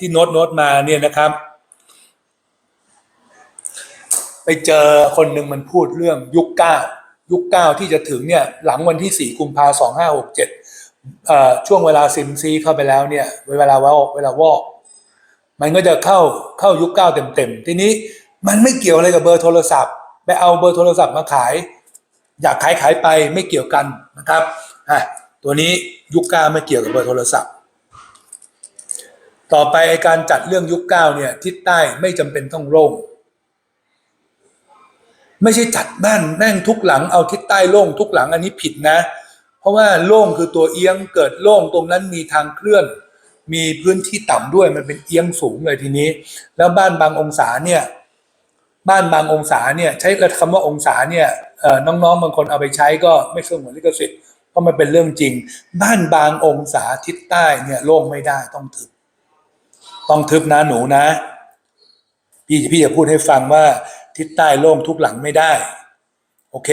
ที่โน้ตโน้ตมาเนี่ยนะครับ ไปเจอคนหนึ่งมันพูดเรื่องยุคเก้ายุคเก้าที่จะถึงเนี่ยหลังวันที่สี่กุมภาสองห้าหกเจ็ดช่วงเวลาซิมซีเข้าไปแล้วเนี่ย เวลาว่าเวลาวอกมันก็จะเข้าเข้ายุคเก้าเต็มๆ ทีนี้มันไม่เกี่ยวอะไรกับเบอร์โทรศัพท์ ไปเอาเบอร์โทรศัพท์มาขาย อยากขายขายไปไม่เกี่ยวกันนะครับอะตัวนี้ยุคเก้าไม่เกี่ยวกับเบอร์โทรศัพท์ ต่อไปไอการจัดเรื่องยุคเก้าเนี่ยทิศใต้ไม่จำเป็นต้องโล่งไม่ใช่จัดบ้านแม่งทุกหลังเอาทิศใต้โล่งทุกหลังอันนี้ผิดนะ เพราะว่าโล่งคือตัวเอียงเกิดโล่งตรงนั้นมีทางเคลื่อน มีพื้นที่ต่ำด้วยมันเป็นเอียงสูงเลยทีนี้ แล้วบ้านบางองศาเนี่ยบ้านบางองศาเนี่ยใช้คำว่าองศาเนี่ยน้องๆบางคนเอาไปใช้ก็ไม่สงวนลิขสิทธิ์เพราะมันเป็นเรื่องจริง บ้านบางองศาทิศใต้เนี่ยโล่งไม่ได้ต้องทึบ ต้องทึบนะหนูนะ พี่พี่จะพูดให้ฟังว่าทิศใต้โล่งทุกหลังไม่ได้ โอเค